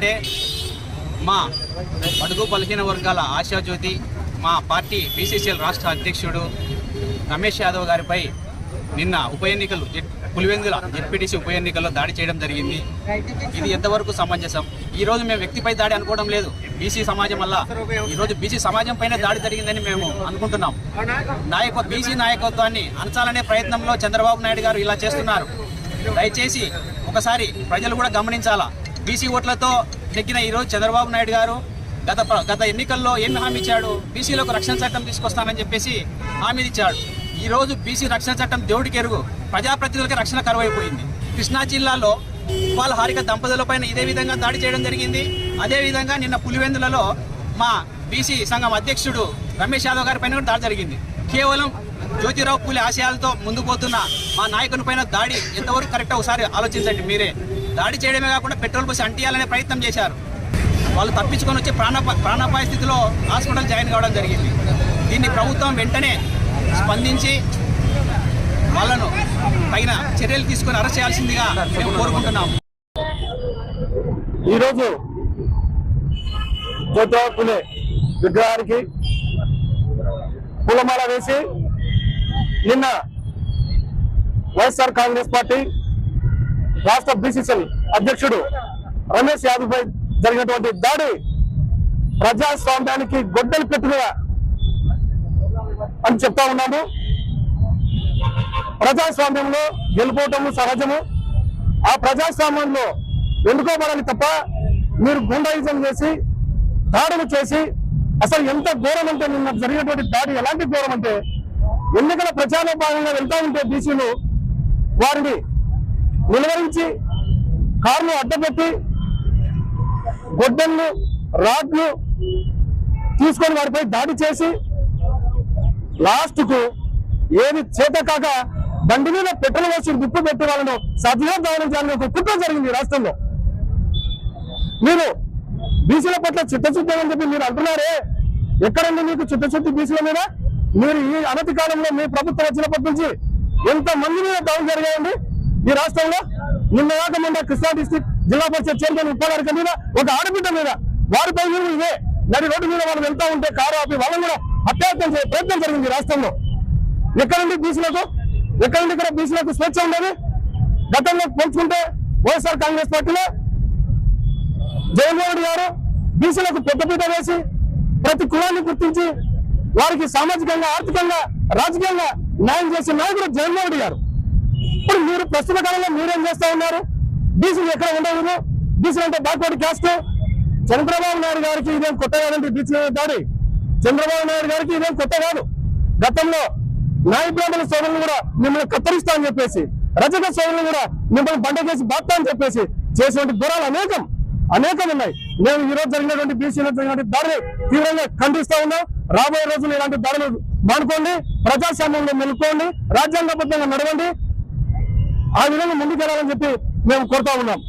అంటే మా బడుగు బలహీన వర్గాల ఆశాజ్యోతి మా పార్టీ బీసీసీఎల్ రాష్ట్ర అధ్యక్షుడు రమేష్ యాదవ్ గారిపై నిన్న ఉప ఎన్నికలు పులివెందుల జెడ్పీటీసీ ఉప ఎన్నికల్లో దాడి చేయడం జరిగింది. ఇది ఎంతవరకు సమంజసం? ఈరోజు మేము వ్యక్తిపై దాడి అనుకోవడం లేదు. బీసీ సమాజం వల్ల ఈరోజు బీసీ సమాజం పైన దాడి జరిగిందని మేము అనుకుంటున్నాం. నాయక బీసీ నాయకత్వాన్ని అంచాలనే ప్రయత్నంలో చంద్రబాబు నాయుడు గారు ఇలా చేస్తున్నారు. దయచేసి ఒకసారి ప్రజలు కూడా గమనించాలా? బీసీ ఓట్లతో నెగ్గిన ఈరోజు చంద్రబాబు నాయుడు గారు గత గత ఎన్నికల్లో ఏమి హామీ ఇచ్చాడు? బీసీలకు రక్షణ చట్టం తీసుకొస్తానని చెప్పేసి హామీ ఇచ్చాడు. ఈరోజు బీసీ రక్షణ చట్టం దేవుడికి ఎరుగు. ప్రజాప్రతినిధులకి రక్షణ కరువైపోయింది. కృష్ణా జిల్లాలో ఉపాల హారిక దంపతులపైన ఇదే విధంగా దాడి చేయడం జరిగింది. అదేవిధంగా నిన్న పులివెందులలో మా బీసీ సంఘం అధ్యక్షుడు రమేష్ యాదవ్ గారి పైన కూడా దాడి జరిగింది. కేవలం జ్యోతిరావు పూలే ఆశయాలతో ముందుకు పోతున్న మా నాయకుని పైన దాడి ఎంతవరకు కరెక్ట్ ఒకసారి ఆలోచించండి మీరే. దాడి చేయడమే కాకుండా పెట్రోల్ పోసి అంటియాలనే ప్రయత్నం చేశారు. వాళ్ళు తప్పించుకొని వచ్చి ప్రాణ ప్రాణాపాయ స్థితిలో హాస్పిటల్ జాయిన్ కావడం జరిగింది. దీన్ని ప్రభుత్వం వెంటనే స్పందించి వాళ్ళను పైన చర్యలు తీసుకొని అరెస్ట్ చేయాల్సిందిగా మేము కోరుకుంటున్నాము. ఈరోజు పులే విగ్రహానికి పూలమాల వేసి నిన్న వైఎస్ఆర్ కాంగ్రెస్ పార్టీ రాష్ట్ర బీసీసీఎల్ అధ్యక్షుడు రమేష్ యాదవ్ పై జరిగినటువంటి దాడి ప్రజాస్వామ్యానికి గొడ్డలు పెట్టిన అని చెప్తా ఉన్నాము. ప్రజాస్వామ్యంలో గెలుపోవటము సహజము. ఆ ప్రజాస్వామ్యంలో ఎన్నుకోవాలని తప్ప మీరు గుండాయిజం చేసి దాడులు చేసి అసలు ఎంత ఘోరం అంటే నిన్న జరిగినటువంటి దాడి ఎలాంటి ఘోరం అంటే ఎన్నికల ప్రచారంలో భాగంగా వెళ్తా ఉంటే బీసీలు వారిని నిలువరించి కార్లు అడ్డపెట్టి గొడ్డళ్ళు రాడ్లు తీసుకొని వారిపై దాడి చేసి లాస్ట్కు ఏది చేత కాక బండి మీద పెట్రోల్ వేసి దుప్పు పెట్టి వాళ్ళను సద్విగా దహనం చేయాలని ఒక కుట్ర జరిగింది ఈ రాష్ట్రంలో. మీరు బీసీల పట్ల చిత్తశుద్ధి అని చెప్పి మీరు అంటున్నారే? ఎక్కడండి మీకు చిత్తశుద్ధి బీసీల మీద? మీరు ఈ అనతి కాలంలో మీ ప్రభుత్వం వచ్చినప్పటి నుంచి ఎంతమంది మీద దాడులు జరిగాయండి? ఈ రాష్ట్రంలో నిన్న కాక మొన్న కృష్ణా డిస్టిక్ జిల్లా పరిషత్ చైర్మన్ ఉపాధికారి మీద ఒక ఆడబిడ్డ మీద వారిపై కూడా ఇదే నడి రోడ్డు మీద వాళ్ళు వెళ్తా ఉంటే కారు ఆపి వాళ్ళని కూడా అత్యాత్యం చేసే ప్రయత్నం జరిగింది రాష్ట్రంలో. ఎక్కడ నుండి బీసీలకు ఎక్కడండి ఇక్కడ బీసీలకు స్వేచ్ఛ ఉండదు. గతంలో పోల్చుకుంటే వైఎస్ఆర్ కాంగ్రెస్ పార్టీలో జగన్మోహన్ గారు బీసీలకు పెద్దపీట వేసి ప్రతి కులాన్ని గుర్తించి వారికి సామాజికంగా ఆర్థికంగా రాజకీయంగా న్యాయం చేసే నాయకుడు జగన్మోహన్ గారు. ఇప్పుడు మీరు ప్రస్తుత కాలంలో మీరేం చేస్తా ఉన్నారు? బీసీలు ఎక్కడ ఉండవు బీసీలు అంటే బ్యాక్వర్డ్ క్యాస్ట్ చంద్రబాబు నాయుడు గారికి ఇదేం కొత్త కాదండి బీసీ దాడి. చంద్రబాబు నాయుడు గారికి ఇదేం కొత్త కాదు. గతంలో నాయ బ్రాహ్మణ సోదరులు కూడా మిమ్మల్ని కత్తిరిస్తా అని చెప్పేసి రజక సోదరులు కూడా మిమ్మల్ని బండకేసి బాక్తా అని చెప్పేసి చేసినటువంటి దూరాలు అనేకం అనేకం ఉన్నాయి. మేము ఈ రోజు జరిగినటువంటి బీసీలో జరిగినటువంటి దాడిని తీవ్రంగా ఖండిస్తా ఉన్నాం. రాబోయే రోజులు ఇలాంటి దాడులు మానుకోండి ప్రజాస్వామ్యంలో మెలుకోండి రాజ్యాంగబద్ధంగా నడవండి ఆ విధంగా ముందుకెళ్ళాలని చెప్పి మేము కోరుతా ఉన్నాం.